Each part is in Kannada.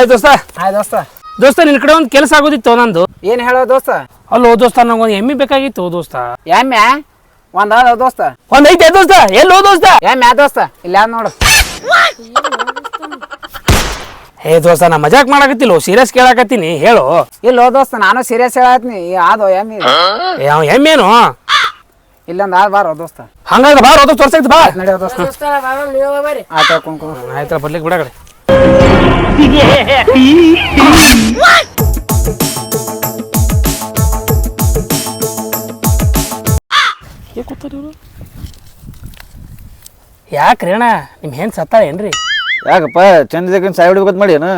ಹಾಯ್ ದೋಸ್ತ. ಹಾಯ್ ದೋಸ್ತ. ದೋಸ್ತ ನಿನ್ ಕಡೆ ಒಂದ್ ಕೆಲಸ ಆಗೋದಿತ್ತು ನಂದು? ಏನ್ ಹೇಳೋ ದೋಸ್ತ? ಅಲ್ಲೋ ದೋಸ್ತ ನಂಗೊಂದು ಎಮ್ಮಿ ಬೇಕಾಗಿತ್ತು ದೋಸ್ತ. ಎಮ್ಮೆ ಒಂದ್ ಅದ ದೋಸ್ತ. ಒಂದ್ ಐತೆ ದೋಸ್ತ ಎಲ್ಲೋ ದೋಸ್ತ. ಎಮ್ಮೆ ಆ ದೋಸ್ತ ಇಲ್ಲ ನೋಡು. ಹೇ ದೋಸ್ತ ನಾ ಮಜಾಕ್ ಮಾಡಾಕತ್ತಿಲ್ಲ ಸೀರಿಯಸ್ ಕೇಳಾಕತ್ತೀನಿ ಹೇಳು. ಇಲ್ಲೋ ದೋಸ್ತ ನಾನು ಸೀರಿಯಸ್ ಹೇಳತ್ನಿ ಆದೋ ಎಮ್ಮಿ ಅವ ಎಮ್ಮೇನು ಇಲ್ಲೊಂದ್ ಆದ್ ಬಾರೋ ದೋಸ್ತ. ಹಂಗಾದ್ರೆ ಬಾ ದೋಸ್ತ ತೋರ್ಸೈತಿ ಬಾ. ನಡೆಯೋ ದೋಸ್ತ. ಆಯ್ತಾ ಬರ್ಲಿಕ್ಕೆ ಬಿಡ ಕಡೆ ಯಾಕ್ರಿ ಅಣ್ಣ? ನಿಮ್ ಹೆಣ್ ಸತ್ತಾಳ ಏನ್ರಿ? ಯಾಕಪ್ಪ ಚಂದ ಸಾಯ್ ಹೊಡಿಬೇಕಂತ ಮಾಡಿ ಏನು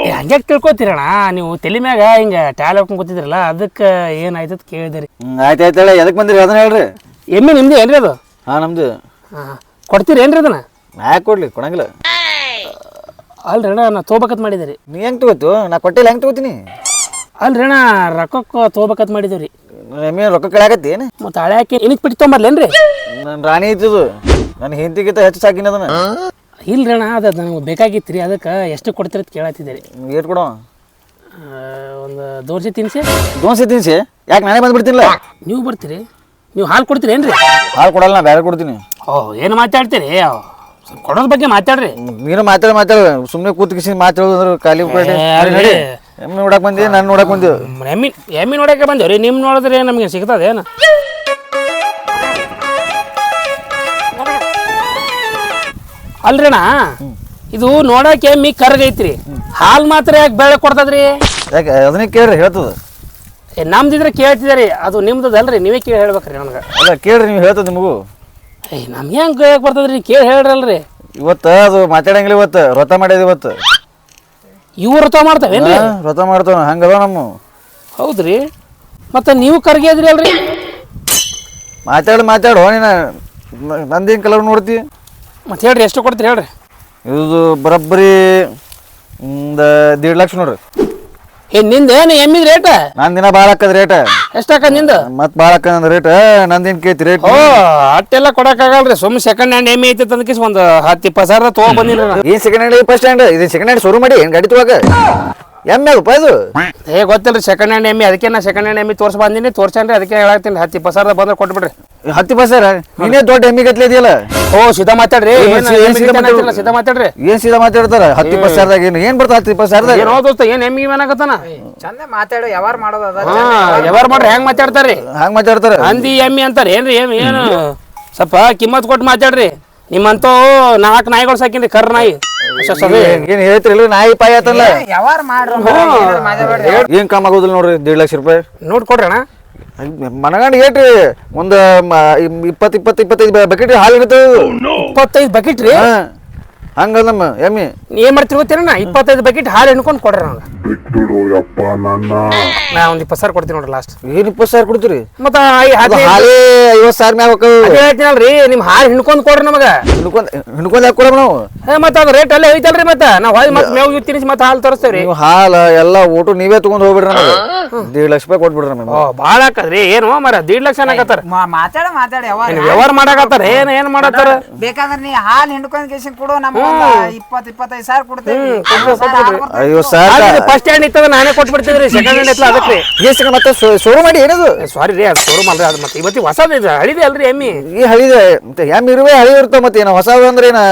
ಏ, ಹಂಗ್ಯಾಕ್ ತಿಳ್ಕೊತೀರಣ್ಣ ನೀವು ತಲೆ ಮ್ಯಾಗ ಹಿಂಗ ಟ್ಯಾಲ್ ಹಾಕೊಂಡ್ ಕೂತಿದ್ರಲ್ಲ ಅದಕ್ಕೆ ಏನಾಯ್ತು ಅಂತ ಕೇಳಿದ್ರಿ. ಆಯ್ತು ಆಯ್ತು ಹೇಳಿ ಎದಕ್ಕೆ ಬಂದಿರಿ? ಅದನ್ನ ಹೇಳ್ರಿ. ಎಮ್ಮೆ ನಿಮ್ದು ಏನ್ರಿ ಅದು? ಹಾ ನಮ್ದು. ಹಾಂ ಕೊಡ್ತೀರಿ ಏನ್ರಿ ಅದನ್ನ? ಯಾಕೆ ಕೊಡ್ಲಿ ಕೊಡಂಗಿಲ್ಲ. ಅಲ್ರಿ ಅಣ್ಣ ನಾ ತಗೋಬೇಕಂತ ಮಾಡಿದ್ರಿ. ನೀ ಹೆಂಗ್ ತಗೋತು? ನಾ ಕೊಟ್ಟಿಲ್ಲ ಹೆಂಗ್ ತಗೋತೀನಿ? ಅಲ್ರಿ ಅಣ್ಣ ರೊಕ್ಕಕ್ಕೆ ತಗೋಬೇಕಂತ ಮಾಡಿದ್ರಿ. ಎಮ್ಮೆ ರೊಕ್ಕ ಕೇಳಾಕತ್ತಿ ಏನು? ಮತ್ತೆ ಹಳೆ ಹಾಕಿ ಇನಿಕ್ ಬಿಟ್ಟು ತೊಗೊಂಬರ್ಲೇನ್ರಿ ನನ್ನ ರಾಣಿ ಇದ್ದದು ನನ್ನ ಹೆಂಡತಿಗಿಂತ ಹೆಚ್ಚು ಸಾಕಿನ ಅದನ್ನ. ಇಲ್ರಿ ಅಣ್ಣ ಅದು ನನಗೆ ಬೇಕಾಗಿತ್ತು ರೀ ಅದಕ್ಕೆ ಎಷ್ಟು ಕೊಡ್ತೀರಿ ಅಂತ ಕೇಳತ್ತಿದ್ದೀರಿ ಏಟ್ ಕೊಡೋ. ಒಂದು ದೋಸೆ ತಿನ್ಸಿ. ದೋಸೆ ತಿನ್ಸಿ? ಯಾಕೆ ನಾನೇ ಬಂದ್ಬಿಡ್ತೀನಿಲ್ಲ ನೀವು ಬರ್ತೀರಿ. ನೀವು ಹಾಲು ಕೊಡ್ತೀರಿ ಏನ್ರಿ ಹಾಲು ಕೊಡಲ್ಲ ನಾ ಬೇರೆ ಕೊಡ್ತೀನಿ. ಓಹ್ ಏನು ಮಾತಾಡ್ತೀರಿ? ಸ್ವಲ್ಪ ಕೊಡೋದ್ರ ಬಗ್ಗೆ ಮಾತಾಡ್ರಿ. ನೀನು ಮಾತಾಡ ಮಾತಾಡ. ಸುಮ್ಮನೆ ಕೂತ್ ಕಿಸಿ ಮಾತಾಡೋದು ಅಂದ್ರೆ ಖಾಲಿ ಕೊಡಿ ಅಲ್ರಿ. ಎಮ್ಮೆ ನೋಡಕ್ ಬಂದಿ ನಾನು ನೋಡಕ್ ಬಂದಿ. ಎಮ್ಮಿ ಎಮ್ಮಿ ನೋಡಕ್ಕೆ ರೀ ನಿಮ್ಮ ನೋಡಿದ್ರೆ ನಮಗೆ ಸಿಗ್ತದೆ ಏನು? ಅಲ್ರಿಣ ಇದು ನೋಡಕ್ಕೆ ಎಮ್ಮಿ ಕರ್ಗೈತ್ರಿ ಹಾಲು ಮಾತ್ರ ಯಾಕೆ ಬೆಳೆ ಕೊಡ್ತದ್ರಿ? ಯಾಕೆ ಅದನ್ನೇ ಕೇಳ್ರಿ ಹೇಳ್ತದ. ಏ, ನಮ್ದಿದ್ರೆ ಕೇಳ್ತಿದ್ದೀರಿ. ಅದು ನಿಮ್ದದಲ್ರಿ. ನೀವೇ ಕೇಳಿ ಹೇಳ್ಬೇಕ್ರಿ ನನಗೆ. ಅಲ್ಲ ಕೇಳ್ರಿ ನೀವು ಹೇಳ್ತದ ನಿಮಗೂ. ಏಯ್ ನಮ್ಗೆ ಹೆಂಗೆ ಕೇಳಕ್ಕೆ ಬರ್ತದ್ರಿ? ಕೇಳಿ ಹೇಳ್ರಲ್ರಿ. ಇವತ್ತು ಅದು ಮಾತಾಡಂಗಿಲ್ಲ ಇವತ್ತು. ವ್ರತ ಮಾಡ್ಯದ ಇವತ್ತು. ಇವು ವ್ರತ ಮಾಡ್ತಾವೇನ್ರಿ? ಹಾ, ವ್ರತ ಮಾಡ್ತಾವ ಹಂಗದ ನಮ್ಮ. ಹೌದ್ರಿ. ಮತ್ತೆ ನೀವು ಕರ್ಗೆ ಅದ್ರಿ ಅಲ್ರಿ? ಮಾತಾಡಿ ಮಾತಾಡು. ನೀನ ನಂದೇನು ಕಲರ್ ನೋಡ್ತಿ? ಮತ್ತೆ ಹೇಳ್ರಿ ಎಷ್ಟು ಕೊಡ್ತೀರಿ ಹೇಳ್ರಿ. ಇದು ಬರೋಬ್ಬರಿ ಒಂದು ದೇಡ್ ಲಕ್ಷ ನೋಡ್ರಿ. ಏ ನಿಂದ ಏನು ಎಮ್ಮಿದ ರೇಟ್ ನಂದಿನ ದಿನ ಹಾಕದ ರೇಟ್ ಎಷ್ಟಾಕ ನಿಂದ? ಮತ್ತೆ ಭಾಳ ಹಾಕದ ರೇಟ್ ನಂದಿನ ಕೇಳ್ತಿ ರೇಟ್ ಓ ಅಟ್ಟೆಲ್ಲ ಕೊಡಕ್ಕಾಗಲ್ರಿ ಸುಮ್ ಸೆಕೆಂಡ್ ಹ್ಯಾಂಡ್ ಎಮ್ಮಿ ಐತಿ ತನಕ ಒಂದ್ ಹತ್ತು ಇಪ್ಪತ್ತು ಸಾವಿರ ತೊಗೊಂಡ್ ಬಂದಿಲ್ಲ ಈ ಸೆಕೆಂಡ್ ಹ್ಯಾಂಡ್ ಫಸ್ಟ್ ಹ್ಯಾಂಡ್ ಇದು ಸೆಕೆಂಡ್ ಹ್ಯಾಂಡ್ ಶುರು ಮಾಡಿ ಏನು ಗಾಡಿ ತಗೋಕ ಎಮ್ಮೆ ಅದಪ್ಪ ಇದು ಏ ಗೊತ್ತಿಲ್ರಿ ಸೆಕೆಂಡ್ ಹ್ಯಾಂಡ್ ಎಮ್ಮೆ ಅದಕ್ಕೆ ನಾ ಸೆಕೆಂಡ್ ಹ್ಯಾಂಡ್ ಎಮ್ಮಿ ತೋರ್ಸ್ ಬಂದಿನಿ ತೋರ್ಸನ್ರಿ ಅದಕ್ಕೆ ಹೇಳಾಕ್ತೀನಿ ಹತ್ತಿ ಸಾವಿರ ಬಂದ್ರೆ ಕೊಟ್ಬಿಡ್ರಿ ಹತ್ತಿ ಪಸಾರ ನೀನೇ ದೊಡ್ಡ ಎಮ್ಮಿ ಗತ್ಲೆ ಇದೆಯಲ್ಲ ಓ ಸೀದಾ ಮಾತಾಡ್ರಿ ಸಿದ್ಧ ಏನ್ ಸೀದಾ? ಮಾತಾಡ್ರಿ ಏನ್ ಸೀದಾ ಮಾತಾಡ್ತಾರ ಹತ್ತಿ ಇಪ್ಪತ್ತು ಸಾವಿರದಾಗ ಏನು ಏನ್ ಬರ್ತಾ ಹತ್ತಿ ಇಪ್ಪತ್ತು ಸಾವಿರದಾಗ ಏನೋ ದೋಸ್ತ ಏನ್ ಎಮ್ಮಿ ಏನಾಗತ್ತಾನ ಚಂದ ಮಾತಾಡ ಯಾವಾರ ಮಾಡೋದ ಅದ ಹಾ ಯಾವಾರ ಮಾಡ್ರಿ ಹೆಂಗ್ ಮಾತಾಡ್ತಾರ್ರಿ ಹಂಗ್ ಮಾತಾಡ್ತಾರ ಹಂದಿ ಎಮ್ಮಿ ಅಂತಾರೆ ಏನ್ರಿ ಏನ್ ಏನು ಸ್ವಲ್ಪ ಕಿಮ್ಮತ್ ಕೊಟ್ಟು ಮಾತಾಡ್ರಿ ನಿಮ್ಮಂತೋ ನಾಲ್ಕು ನಾಯಿಗಳು ಸಾಕಿನ್ರಿ ಕರ್ ನಾಯಿ. ಏನ್ ಹೇಳ್ತಿರಲ್ಲ ನಾಯಿ ಪಾಯಿ ಆತಲ್ಲ? ಯಾವಾರ ಮಾಡ್ರು ಮಾತಾಡ್ಬೇಡ್ರಿ ಏನ್ ಕಮ್ ಆಗೋದಿಲ್ಲ ನೋಡ್ರಿ ದೇಡ್ ಲಕ್ಷ ರೂಪಾಯಿ. ನೋಡ್ ಕೊಡ್ರಿ ಅಣ್ಣ ಮನಗಂಡ್ ಏಟ್ರಿ ಒಂದ್ ಇಪ್ಪತ್ ಇಪ್ಪತ್ ಇಪ್ಪತ್ತೈದು ಬಕೆಟ್ ಹಾಲು ಇರ್ತದ ಇಪ್ಪತ್ತೈದು ಬಕೆಟ್ ರೀ ಹಂಗದ ನಮ್ಮ ಎಮ್ಮಿ ನೀ ಏನ್ ಮಾಡ್ತೀರಿ ಗೊತ್ತೇನ? ಇಪ್ಪತ್ತೈದು ಬಕೆಟ್ ಹಾಲು ಎಣ್ಕೊಂಡು ಕೊಡ್ರಿ ನಂಗೆ ಬಿಟ್ಬಿಡು ಯಪ್ಪ ನನ್ನ. ನಾ ಒಂದ್ ಇಪ್ಪತ್ತು ಸಾವಿರ ಕೊಡ್ತೀನಿ ನೋಡ್ರಿ ಲಾಸ್ಟ್ ಏನ್ ಇಪ್ಪತ್ತು ಸಾವಿರ ಕೊಡ್ತೀರಿ? ಮತ್ತ ಅದು ಹಾಲೇ ಐವತ್ತು ಸಾವಿರ ಮ್ಯಾಗ. ಅದೇ ಹೇಳ್ತೀನಲ್ರಿ ನಿಮ್ ಹಾಲು ಹಿಂಡ್ಕೊಂಡ್ ಕೊಡ್ರಿ ನಮಗ. ಹಿಡ್ಕೊಂಡ್ ಹಿಡ್ಕೊಂಡ್ ಯಾಕೆ ಕೊಡಮ್ ನಾವು? ಹೇ, ಮತ್ತ ಅದು ರೇಟ್ ಅಲ್ಲೇ ಐತಲ್ರಿ ಮತ್ತ. ನಾವ್ ಹೊಯ್ ಮತ್ ಮೇವ್ ಇವ್ ತಿನ್ನಿಸಿ ಮತ್ತ ಹಾಲು ತರಿಸ್ತೇವ್ರಿ. ನೀವು ಹಾಲ ಎಲ್ಲ ಊಟ ನೀವೇ ತಗೊಂಡ್ ಹೋಗ್ಬಿಡ್ರಿ ನಮಗೆ. ದೇಡ್ ಲಕ್ಷ ರೂಪಾಯಿ ಕೊಟ್ಬಿಡ್ರಿ ನಮಗೆ. ಓ ಭಾಳ ಹಾಕದ್ರಿ ಏನು ಮರ ದೀಡ್ ಲಕ್ಷ ಅನ್ನಕತ್ತಾರ ಮಾತಾಡ ಮಾತಾಡ ಯಾವಾಗ? ಏನ್ ವ್ಯವಹಾರ ಮಾಡಾಕತ್ತಾರ? ಏನ್ ಏನ್ ಮಾಡತ್ತಾರ ಬೇಕಾದ್ರೆ ನೀ ಹಾಲು ಹಿಂಡ್ಕೊಂಡ್ ಕೇಸಿನ್ ಕೊಡು ನಮ್ಗೆ ಒಂದು ಇಪ್ಪತ್ ಇಪ್ಪತ್ತೈದು ಸಾವಿರ ಕೊಡ್ತೇವೆ. ಅಯ್ಯೋ ಸಾವಿರ ಫಸ್ಟ್ ಹ್ಯಾಂಡ್ ಇತ್ತದ ನಾನೇ ಕೊಟ್ಬಿಡ್ತಿದ್ರಿ ಸೆಕೆಂಡ್ ಹ್ಯಾಂಡ್ ಇತ್ತಲ್ಲ ಅದಕ್ಕೆ. ಎಷ್ಟು ಮತ್ತೆ ಶುರು ಮಾಡಿ ಏನದು? ಸಾರಿ ರೀ ಅದು ಶೋರೂಮ್ ಅಲ್ರಿ ಅದು ಮತ್ತೆ ಇವತ್ತಿ ಹೊಸದು ಇದು ಹಳಿದೆ ಅಲ್ರಿ ಎಮ್ಮಿ. ಈ ಹಳಿದೆ ಮತ್ತೆ ಹೆಮ್ ಇರುವೆ ಹಳಿ ಇರ್ತಾವ ಮತ್ತೆ ಏನು ಹೊಸದು ಅಂದ್ರೆ ಏನ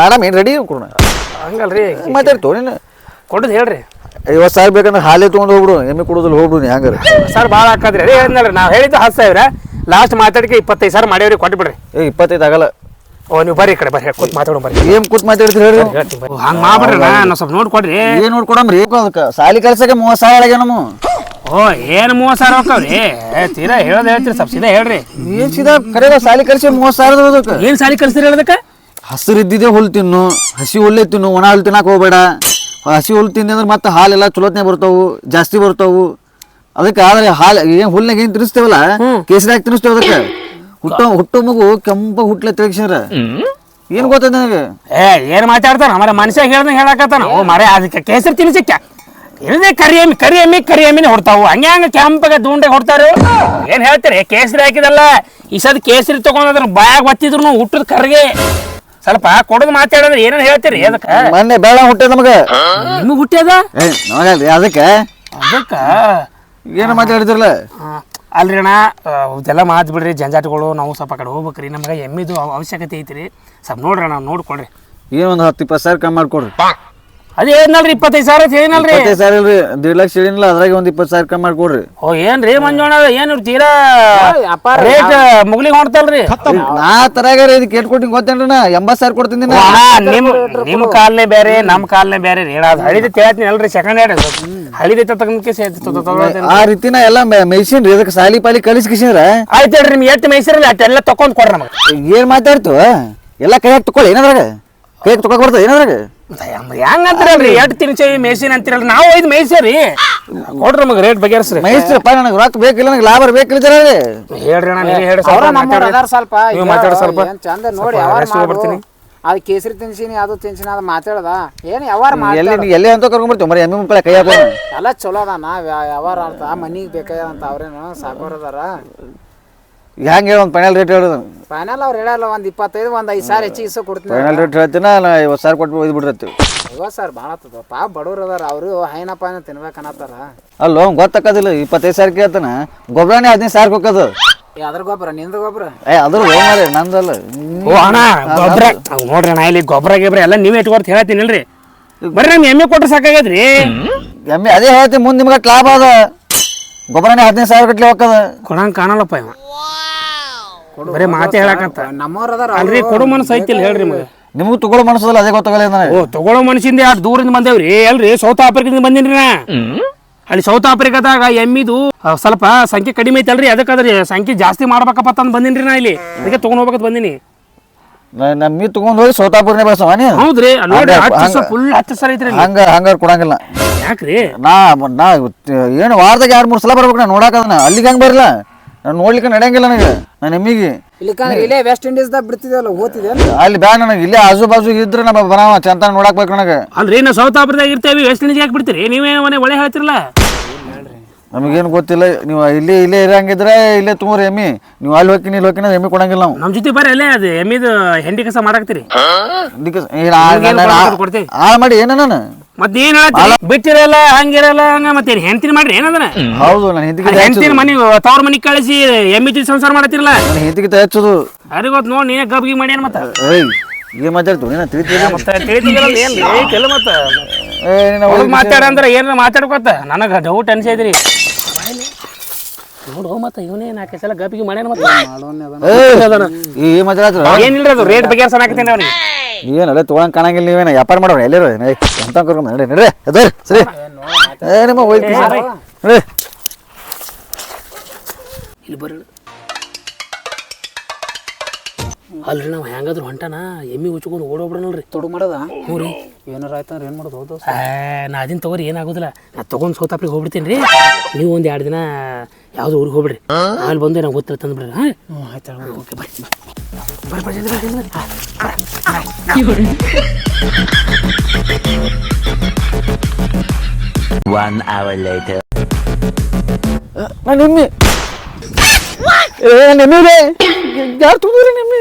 ಮಾಡಮ್ ಏನು ರೆಡಿ ಕೊಡೋಣ ಹಂಗಲ್ರಿ. ಮಾತಾಡ್ತು ನೀನು. ಕೊಡುದು ಹೇಳ್ರಿ. ಐವತ್ತು ಸಾವಿರ ಬೇಕಂದ್ರೆ ಹಾಲೇ ತೊಗೊಂಡು ಹೋಗ್ಬಿಡು ಎಮ್ಮೆ ಕೊಡೋದಿಲ್ಲ ಹೋಗ್ಬಿಡು ನೀ ಹಂಗಾರೆ. ಸರ್ ಬಾಳ ಹಾಕದ್ರಿ. ಅದೇ ಹೇಳಿದ್ನಲ್ರಿ ನಾವು ಹೇಳಿದ್ದು ಹತ್ತು ಸಾವಿರ ಲಾಸ್ಟ್ ಮಾತಾಡಿಕೆ ಇಪ್ಪತ್ತೈದು ಸಾವಿರ ಮಾಡೇವ್ರಿ ಕೊಟ್ಬಿಡ್ರಿ. ಏ ಇಪ್ಪತ್ತೈದು ಆಗಲ್ಲ. ಓ ನೀವು ಬರ್ರಿ ಈ ಕಡೆ ಬರ್ರಿ ಕೂತ್ ಮಾತಾಡೋ ಬರ್ರಿ. ಏನ್ ಕೂತ್ ಮಾತಾಡ್ತೀರಿ ಹೇಳ್ರಿ ಹಂಗೆ ಮಾಡ್ಬಿಡ್ರಿ ನಾ ನಾವು ಸ್ವಲ್ಪ ನೋಡ್ಕೊಡ್ರಿ. ಏನ್ ನೋಡ್ಕೊಡಮ್ರಿ? ಅದಕ್ಕೆ. ಸಾಲಿ ಕಲ್ಸಕ್ಕೆ ಮೂವತ್ ಸಾವಿರ ಆಗ್ಯಾವ ನಮ್ಮ ಓ ಏನ್ ಮೂವತ್ತು ಸಾವಿರ ಹೋಗ್ತಾವ್ರಿ ಏ ತೀರಾ ಹೇಳೋದ್ ಹೇಳ್ತೀರಿ ಸ್ವಲ್ಪ ಸೀದಾ ಹೇಳ್ರಿ. ಏನ್ ಸೀದಾ ಕರೆ ಸಾಲಿ ಕಲ್ಸಿ ಮೂವತ್ ಸಾವಿರ ಅದಕ್ಕೆ? ಏನು ಸಾಲಿ ಕಲಿಸ್ತೀರಿ ಹೇಳದಕ್ಕ ಹಸಿರು ಇದ್ದಿದ್ದೆ ಹುಲ್ ತಿನ್ನು ಹಸಿ ಹುಲ್ಲೇ ತಿನ್ನು ಒಣ ಹುಲ್ ತಿನ್ನಕ್ ಹೋಗ್ಬೇಡ. ಹಸಿ ಹುಲ್ ತಿಂದಿ ಅಂದ್ರೆ ಮತ್ತೆ ಹಾಲೆಲ್ಲ ಚಲೋತ್ನೆ ಬರ್ತಾವು ಜಾಸ್ತಿ ಬರ್ತಾವು. ಅದಕ್ಕೆ ಆದ್ರೆ ಹಾಲು ಏನ್ ಹುಲ್ನಾಗ ಏನ್ ತಿನ್ನಿಸ್ತೇವಲ್ಲ? ಕೇಸರಿ ಹಾಕಿ ತಿನ್ನಿಸ್ತೇವೆ ಅದಕ್ಕೆ? ಹುಟ್ಟೋ ಹುಟ್ಟೋ ಮಗು ಕೆಂಪ ಹುಟ್ಲೆ ತಿಳ್ಸಿರ ಏನ್ ಗೊತ್ತದ ನನಗೆ? ಏ ಏನ್ ಮಾತಾಡ್ತಾನ? ಮರ ಮನುಷ್ಯ ಹೇಳ್ದಂಗೆ ಹೇಳಕತ್ತಾನ. ಓ ಮರ ಅದಕ್ಕೆ ಕೇಸರಿ ತಿನ್ಸಿಕ್ಕ ಇಲ್ಲದೆ ಕರಿ ಎಮ್ಮಿ ಕರಿ ಎಮ್ಮಿ ಕರಿ ಎಮ್ಮಿನ ಹೊಡ್ತಾವು. ಹಂಗೆ ಹಂಗೆ ಕೆಂಪಗೆ ದುಂಡೆ ಹೊಡ್ತಾರು ಏನು ಹೇಳ್ತೀರಿ? ಕೇಸರಿ ಹಾಕಿದಲ್ಲ. ಈ ಸದ್ ಕೇಸರಿ ತಗೊಂಡ್ ಅದ್ರ ಬಾಯಾಗ ಒತ್ತಿದ್ರು ಹುಟ್ಟದ ಕರ್ಗೆ. ಸ್ವಲ್ಪ ಕೊಡೋದು ಮಾತಾಡಿದ್ರೆ ಏನೇನು ಹೇಳ್ತೀರಿ? ಅದಕ್ಕ ಮೊನ್ನೆ ಬೇಡ ಹುಟ್ಟದ ನಮಗ. ನಿಮಗ್ ಹುಟ್ಟ್ಯದ? ಅದಕ್ಕೆ. ಅದಕ್ಕ? ಏನು ಮಾತಾಡಿದ್ರಲ್ಲ? ಅಲ್ರಿ ಅಣ್ಣ ಇದೆಲ್ಲ ಮಾತು ಬಿಡ್ರಿ, ಜಂಜಾಟಗಳು, ನಾವು ಸ್ವಲ್ಪ ಕಡೆ ಹೋಗ್ಬೇಕ್ರಿ. ನಮ್ಗೆ ಎಮ್ಮಿದು ಅವ- ಅವಶ್ಯಕತೆ ಐತ್ರಿ. ಸ್ವಲ್ಪ ನೋಡ್ರಿ ಅಣ್ಣ, ನೋಡ್ಕೊಳ್ರಿ. ಏನು ಒಂದು ಹತ್ತು ಇಪ್ಪತ್ತು ಸಾವಿರ ಕಮ್ಮಿ ಮಾಡ್ಕೊಡ್ರಿ. ಅದೇ ಏನಲ್ರಿ ಇಪ್ಪತ್ತೈದು ಸಾವಿರ ಐತಿ ಏನಲ್ರಿ? ಇಪ್ಪತ್ತೈದು ಸಾವಿರ ಇಲ್ರಿ ದೇಡ್ ಲಕ್ಷ ಹೇಳಿನಿಲ್ಲ ಅದ್ರಾಗ ಒಂದ್ ಇಪ್ಪತ್ತು ಸಾವಿರ ಕಮ್ಮಿ ಮಾಡ್ಕೊಡ್ರಿ. ಓ ಏನ್ರಿ ಮಂಜೋಣ ಏನು ತೀರಾ ರೇಟ್ ಮುಗ್ಲಿಗೆ ಹೊಂಟಲ್ರಿ ನಾ ತರಾಗ ಇದಕ್ಕೆ ಏಟ್ ಕೊಟ್ಟಿಂಗ್ ಗೊತ್ತೇನ್ರಿ ನಾ? ಎಂಬತ್ತು ಸಾವಿರ ಕೊಡ್ತೀನಿ ನಾ. ನಿಮ್ ನಿಮ್ ಕಾಲ್ನೇ ಬೇರೆ ನಮ್ ಕಾಲ್ನೇ ಬೇರೆ ರೀ ಅದು ಹಳಿದ ಹೇಳ್ತೀನಿ ಅಲ್ರಿ ಸೆಕೆಂಡ್ ಹ್ಯಾಂಡ್ ಹಳಿದ ತಗೊಂಡ್ಕೆ ಆ ರೀತಿನ ಎಲ್ಲ ರೀ ಇದಕ್ಕೆ ಸಾಲಿ ಪಾಲಿ ಕಲಿಸ್ಕಿಸಿದ್ರ ಆಯ್ತು ಹೇಳ್ರಿ ನಿಮ್ಗೆ ಎಷ್ಟು ಮೈಸೂರಲ್ಲಿ ಅಷ್ಟೆಲ್ಲ ತಕೊಂಡ್ ಕೊಡ್ರಿ ನಮಗೆ. ಏನ್ ಮಾತಾಡ್ತು? ಎಲ್ಲ ಕೈಯಾಗ ತಕೊಳ್ಳಿ ಏನಾದ್ರಾಗ ಕೈ ತಕೊಕ್ ಬರ್ತದೆ ಏನಾದ್ರಾಗ ಹೆಂಗ್ ಅಂತೀರಲ್ರಿ? ಎಟ್ ತಿನ್ಸೇವಿ ಮೇಸಿನ ಅಂತೀರಲ್ರಿ? ನಾವು ಐದು ಮೇಯ್ಸೇರಿ ಕೊಡ್ರಿ ನಮಗೆ ರೇಟ್ ಬಗೆಹರಿಸ್ರಿ. ಮೈಸ್ತ್ರಪ್ಪ ನನಗೆ ರೊಕ್ಕ ಬೇಕಿಲ್ಲ ನನಗೆ ಲಾಭ ಬೇಕಿಲ್ಲ ಜರ ಹೇಳ್ರಿ ಅಣ್ಣ ನೀವೇ ಹೇಳಿ ಅವ್ರ ಸ್ವಲ್ಪ ನಮ್ಮವ್ರ ಮಾತಾಡ್ರಿ. ಅದಾರ ಸ್ವಲ್ಪ ನೀವು ಮಾತಾಡಿ ಸ್ವಲ್ಪ. ಏನ್ ಚಂದ ನೋಡಿ ಸ್ವಲ್ಪ rest. ಅದು ಕೇಸರಿ ತಿನ್ಸಿನಿ ಅದು ತಿನ್ಸಿನಿ ಅದು ಮಾತಾಡದ. ಏನ್ ಯಾವಾರ ಎಲ್ಲಿ ಮಾತಾಡ ನೀ ಎಲ್ಲಿ ಅಂತ ಕರ್ಕೊಂಡ್ ಬರ್ತೀವಿ? ಮರಿ ಎಮ್ಮೆ ಕೈ ಹಾಕೋ ಎಲ್ಲ ಚಲೋ ಅದ ವ್ಯ- ವ್ಯವಹಾರ ಅಂತ ಮನಿಗೆ ಬೇಕಾಗ್ಯದ ಅಂತ ಅವ್ರೇನು ಸಾಕೋರ್ ಅದಾರ. ಹೆಂಗೆ ಹೇಳಿ ಒಂದು ಫೈನಲ್ ರೇಟ್ ಹೇಳೋದು. ಫೈನಲ್ ಅವ್ರು ಹೇಳಲ್ಲ ಒಂದು ಇಪ್ಪತ್ತೈದು ಒಂದು ಐದು ಸಾವಿರ ಹೆಚ್ಚಿಗೆ ಇಸೋ ಕೊಡ್ತೀನಿ ಫೈನಲ್ ರೇಟ್ ಹೇಳ್ತೀನಿ ನಾ ಐವತ್ತು ಸಾವಿರ ಕೊಟ್ಟು ಒಯ್ದು ಬಿಡಿರ್ತೀವಿ ಐವತ್ ಸಾವಿರ ಭಾಳ ಆಗ್ತದ ಪಾಪ ಬಡವ್ರು ಅದಾರ ಅವರು ಹೈನಪ್ಪ ಪಾಯ್ನ ತಿನ್ಬೇಕನ್ನತ್ತಾರ ಅಲ್ಲೋ ಗೊತ್ತಾಕದಿಲ್ಲ ಇಪ್ಪತ್ತೈದು ಸಾವಿರ ಕೇಳ್ತಾನ. ಗೊಬ್ಬರನೇ ಹದಿನೈದು ಸಾವಿರ ಕೊಕ್ಕದು ಯಾವ್ದ್ರ ಗೊಬ್ಬರ ನಿಂದ ಗೊಬ್ಬರ ಏ ಅದ್ರ ಹೋಗ್ಮಾರೆ ನಂದಲ್ಲ. ಓ ಅಣ್ಣ ಗೊಬ್ಬರ ನೋಡ್ರಿ ಅಣ್ಣ ಇಲ್ಲಿ ಗೊಬ್ಬರ ಗಿಬ್ರ ಎಲ್ಲ ನೀವೇ ಇಟ್ಕೊಡ್ತ ಹೇಳ್ತೀನಿ ಇಲ್ರಿ ಬರ್ರಿ ನಮ್ಮ ಎಮ್ಮೆ ಕೊಟ್ರೆ ಸಾಕಾಗೈತ್ರಿ ಎಮ್ಮೆ ಅದೇ ಹೇಳ್ತೀನಿ ಮುಂದೆ ನಿಮ್ಗೆ ಲಾಭ ಅದ. ಗೊಬ್ಬರನೇ ಹದಿನೈದು ಸಾವಿರ ಗಟ್ಲೆ ಹೋಗ್ತದ ಕೊಡಂಗೆ ಕಾಣಲ್ಲಪ್ಪ ಇವ. ಬರೀ ಮಾತೇ ಹೇಳಕಂತ ನಮ್ಮವ್ರ ಅದಾರ ಅಲ್ರಿ ಕೊಡು ಮನಸ್ಸು ಐತಿಲ್ಲ ಹೇಳ್ರಿ ನಿಮಗೆ. ನಿಮಗೂ ತಗೊಳ್ಳೋ ಮನಸ್ಸಲ್ಲ ಅದೇ ಗೊತ್ತಾಗಲ್ಲ ಓ ತಗೊಳ್ಳೋ ಮನುಷ್ಯಿಂದ ಯಾರು ದೂರಿಂದ ಬಂದೇವ್ರಿ? ಅಲ್ರಿ ಸೌತ್ ಆಫ್ರಿಕಾದಿಂದ ಬಂದಿನ್ರಿ ನಾ. ಅಲ್ಲಿ ಸೌತ್ ಆಫ್ರಿಕಾದಾಗ ಎಮ್ಮಿದು ಸ್ವಲ್ಪ ಸಂಖ್ಯೆ ಕಡಿಮೆ ಐತಲ್ರಿ ಅಲ್ರಿ ಅದಕ್ಕಾದ್ರಿ ಸಂಖ್ಯೆ ಜಾಸ್ತಿ ಮಾಡ್ಬೇಕಪ್ಪ ಅಂತ ಬಂದಿನ್ರಿ ನಾ ಇಲ್ಲಿ. ಅದಕ್ಕೆ ತಗೊಂಡ್ ಹೋಗ್ಬೇಕಂತ ಬಂದಿನಿ. ನಮ್ಮಿ ತಗೊಂಡ್ ಹೋಗಿ ಸೌತಾಪುರನೇ ಬಳಸವ ನೀ ಹೌದ್ರಿ ಅಲ್ಲಿ ನೋಡ್ರಿ ಹಂಗ- ಹತ್ತು ಫುಲ್ ಹತ್ತು ಸರ್ ಐತ್ರಿ ಹಂಗ ಹಂಗ ಹಂಗಾರ ಕೊಡಂಗಿಲ್ಲ. ಯಾಕ್ರಿ? ನಾ ನಾ ಏನು ವಾರದಾಗ ಎರಡು ಮೂರು ಸಲ ಬರ್ಬೇಕು ನಾ ನೋಡಾಕ ಅದನ್ನ. ಅಲ್ಲಿಗೆ ಹಂಗೆ ಬರಲ್ಲ ನಾನು ನೋಡ್ಲಿಕ್ಕೆ ನಡೆಯಂಗಿಲ್ಲ ನನಗೆ. ನಾನು ಎಮ್ಮಿಗೆ. ಇಲ್ಲಿಕಂದ್ರೆ ಇಲ್ಲೇ ವೆಸ್ಟ್ ಇಂಡೀಸ್ದಾಗ ಬಿಡ್ತಿದೆಯಲ್ಲ ಓದ್ತಿದ್ದೆ ಅಲ್ಲಿ ಬ್ಯಾ ನನಗೆ ಇಲ್ಲೇ ಆಜು ಬಾಜು ಇದ್ರೆ ನಮ್ಮ ಬರಾವ ಚಂತ ನೋಡಕ್ ಬೇಕು ನನಗೆ. ಅಲ್ರಿ ನಾ ಸೌತ್ ಆಫ್ರಿಕಾದಾಗ ಇರ್ತೇವೆ ವೆಸ್ಟ್ ಇಂಡೀಸ್ ಯಾಕೆ ಬಿಡ್ತೀರಿ? ನೀವೇ ಮನೆ ಒಳ್ಳೆ ಹೇಳ್ತಿರಲ್ಲ? ನಮಗೇನು ಗೊತ್ತಿಲ್ಲ ನೀವು ಇಲ್ಲೇ ಇಲ್ಲೇ ಇರಂಗಿದ್ರೆ ಇಲ್ಲೇ ತುಂಬ ಎಮ್ಮಿ. ನೀವು ಅಲ್ಲಿ ಹೋಗಿ ಇಲ್ಲಿ ಹೋಗಿ ಎಮ್ಮಿ ಕೊಡಂಗಿಲ್ಲ ನಾವು. ನಮ್ಮ ಜೊತೆ ಬರ್ರಿ ಅಲ್ಲೇ ಅದು ಎಮ್ಮಿದು ಹೆಂಡಿ ಕಸ ಮಾಡಾಕ್ತಿರಿ. ಇದಕ್ಕೆ ಏನ್ ಆ- ನಿಮ್ಗೇನ್ ನಾನು ಕೊಡ್ತೀವಿ, ಕೊಡ್ತೀವಿ. ಆ ಮಾಡಿ ಏನ ನಾನು? ಮತ್ತೆ ಏನ್ ಹೇಳ್ತೀರಿ ಬಿಟ್ಟಿರಲ್ಲ ಹಂಗಿರಲ್ಲ ಹಂಗ ಮತ್ತೇನ್ ಹೆಂಡತಿನ ಮಾಡ್ರಿ ಏನದನ? ಹೌದು ನಾನು ಹಿಂದಿಗೆ ಹೆಂಡತಿನ ಮನಿ ತವ್ರ ಮನಿಗ್ ಕಳಿಸಿ ಎಮ್ಮಿ ಜೊತೆ ಸಂಸಾರ ಮಾಡತ್ತಿರಲ್ಲ? ನಾನು ಹಿಂದಿಗೆ ಹೆಚ್ಚುದು. ಅರಿ ಗೊತ್ತು ನೋಡಿ ನೀನೇ ಗಬ್ಗಿ ಮಾಡಿ ಏನ್ ಮತ್ತ. ಏಯ್ ಏನ್ ಮಾತಾಡ್ತು ನೀನ ತಿಳಿತೀರ ಮತ್ತೆ ತಿಳಿದಿರಲ್ಲ ಏನ್? ಕೆಲ ಮತ್ತ. ಏ ನಿನ್ನ ಹುಡುಗ ಮಾತಾಡ ಅಂದ್ರೆ ಏನಾರ ಮಾತಾಡ್ಕೊತ ನನಗ ಡೌಟ್ ಅನ್ಸೈತ್ರಿ ನೋಡು ಮತ್ತ ಇವನೇ ನಾಲ್ಕು ಸಲ ಗಬ್ಗಿ ಮಾಡ್ಯಾನ ಮತ್ತ. ಏ ಏನ್ ಮಾತಾಡ್ತು ಏನಿಲ್ರಿ ಅದು? ರೇಟ್ ಬಗ್ಗೆ ಸನಾಕತ್ತೀನಿ ಅವ್ನಿಗೆ. ಏನಲ್ಲ ತೊಗೊಳಂಗ್ ಕಾಣಂಗಿಲ್ಲ ನೀವೇನ ವ್ಯಾಪಾರ ಮಾಡೋರು ಎಲ್ಲರೂ? ಎಂತ ಕರ್ಕೊಂಡು ನಡ್ರಿ ನಡ್ರಿ ಅದೇ ಸರಿ. ಏ ನಿಮ್ಮ ಹೋಯ್ತು ಇಲ್ಲಿ ಬರ್ರಿ. ಅಲ್ರಿ ನಾವು ಹೆಂಗಾದ್ರು ಹೊಂಟಾನ? ಎಮ್ಮಿ ಉಚ್ಕೊಂಡು ಓಡೋಗ್ಬಿಡನಲ್ರಿ. ತುಡು ಮಾಡೋದ ಹ್ಞೂ ರೀ. ಏನಾರ ಆಯ್ತಂದ್ರೆ ಏನ್ ಮಾಡೋದು? ಹೌದು ಆ, ನಾ ಅದನ್ನ ತಗೋರಿ ಏನಾಗೋದಿಲ್ಲ. ನಾ ತಗೊಂಡ್ ಸೌತಾಪ್ರಿಗೆ ಹೋಗ್ಬಿಡ್ತೀನಿ ರೀ. ನೀವು ಒಂದು ಎರಡು ದಿನ ಯಾವ್ದು ಊರಿಗೆ ಹೋಗ್ಬಿಡ್ರಿ. ಅಲ್ಲಿ ಬಂದು ನಾವು ಗೊತ್ತಿಲ್ಲ ತಂದ್ಬಿಡ್ರಿ ಹಾಂ? ಆಯ್ತು ಓಕೆ ಬರ್ರಿ ಬರ್ರಿ ಬರ್ರಿ ಜಲ್ದಿ ಬರ್ರಿ, ಜಲ್ದಿ ಬರ್ರಿ. One hour later. ನಾನು ನಿಮ್ಮಿ. ಏ ನಿಮ್ಮಿದೆ ಯಾರು ತುಂಬಿದ್ರಿ ನಿಮ್ಮಿ